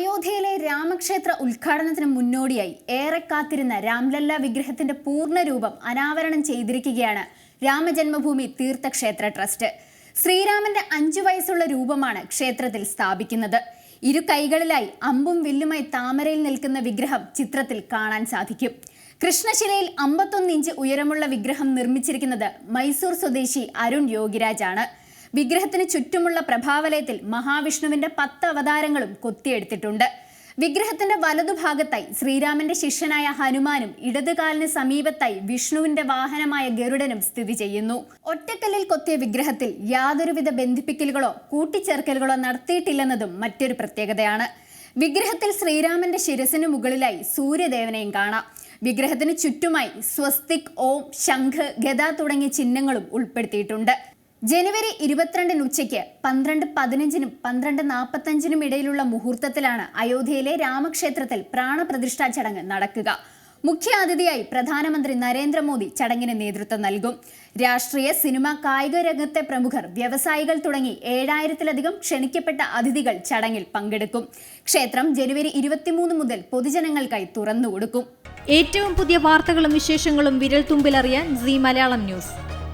അയോധ്യയിലെ രാമക്ഷേത്ര ഉദ്ഘാടനത്തിന് മുന്നോടിയായി ഏറെ കാത്തിരുന്ന രാംലല്ല വിഗ്രഹത്തിന്റെ പൂർണരൂപം അനാവരണം ചെയ്തിരിക്കുകയാണ് രാമജന്മഭൂമി തീർത്ഥക്ഷേത്ര ട്രസ്റ്റ്. ശ്രീരാമന്റെ അഞ്ചു വയസ്സുള്ള രൂപമാണ് ക്ഷേത്രത്തിൽ സ്ഥാപിക്കുന്നത്. ഇരു കൈകളിലായി അമ്പും വില്ലുമായി താമരയിൽ നിൽക്കുന്ന വിഗ്രഹം ചിത്രത്തിൽ കാണാൻ സാധിക്കും. കൃഷ്ണശിലയിൽ അമ്പത്തൊന്ന് ഇഞ്ച് ഉയരമുള്ള വിഗ്രഹം നിർമ്മിച്ചിരിക്കുന്നത് മൈസൂർ സ്വദേശി അരുൺ യോഗിരാജാണ്. വിഗ്രഹത്തിന് ചുറ്റുമുള്ള പ്രഭാവലയത്തിൽ മഹാവിഷ്ണുവിന്റെ പത്ത് അവതാരങ്ങളും കൊത്തിയെടുത്തിട്ടുണ്ട്. വിഗ്രഹത്തിന്റെ വലതുഭാഗത്തായി ശ്രീരാമന്റെ ശിഷ്യനായ ഹനുമാനും ഇടതുകാലിന് സമീപത്തായി വിഷ്ണുവിന്റെ വാഹനമായ ഗരുഡനും സ്ഥിതി ചെയ്യുന്നു. ഒറ്റക്കല്ലിൽ കൊത്തിയ വിഗ്രഹത്തിൽ യാതൊരുവിധ ബന്ധിപ്പിക്കലുകളോ കൂട്ടിച്ചേർക്കലുകളോ നടത്തിയിട്ടില്ലെന്നതും മറ്റൊരു പ്രത്യേകതയാണ്. വിഗ്രഹത്തിൽ ശ്രീരാമന്റെ ശിരസിന് മുകളിലായി സൂര്യദേവനെയും കാണാം. വിഗ്രഹത്തിന് ചുറ്റുമായി സ്വസ്തിക് ഓം ശംഖ് ഗദ തുടങ്ങിയ ചിഹ്നങ്ങളും ഉൾപ്പെടുത്തിയിട്ടുണ്ട്. ജനുവരി ഇരുപത്തിരണ്ടിന് ഉച്ചയ്ക്ക് പന്ത്രണ്ട് പതിനഞ്ചിനും പന്ത്രണ്ട് നാൽപ്പത്തഞ്ചിനും ഇടയിലുള്ള മുഹൂർത്തത്തിലാണ് അയോധ്യയിലെ രാമക്ഷേത്രത്തിൽ പ്രാണപ്രതിഷ്ഠാ ചടങ്ങ് നടക്കുക. മുഖ്യ അതിഥിയായി പ്രധാനമന്ത്രി നരേന്ദ്രമോദി ചടങ്ങിന് നേതൃത്വം നൽകും. രാഷ്ട്രീയ സിനിമ കായിക രംഗത്തെ പ്രമുഖർ വ്യവസായികൾ തുടങ്ങി ഏഴായിരത്തിലധികം ക്ഷണിക്കപ്പെട്ട അതിഥികൾ ചടങ്ങിൽ പങ്കെടുക്കും. ക്ഷേത്രം ജനുവരി ഇരുപത്തിമൂന്ന് മുതൽ പൊതുജനങ്ങൾക്കായി തുറന്നുകൊടുക്കും. ഏറ്റവും പുതിയ വാർത്തകളും വിശേഷങ്ങളും വിരൽ തുമ്പിലറിയാൻ സി മലയാളം ന്യൂസ്.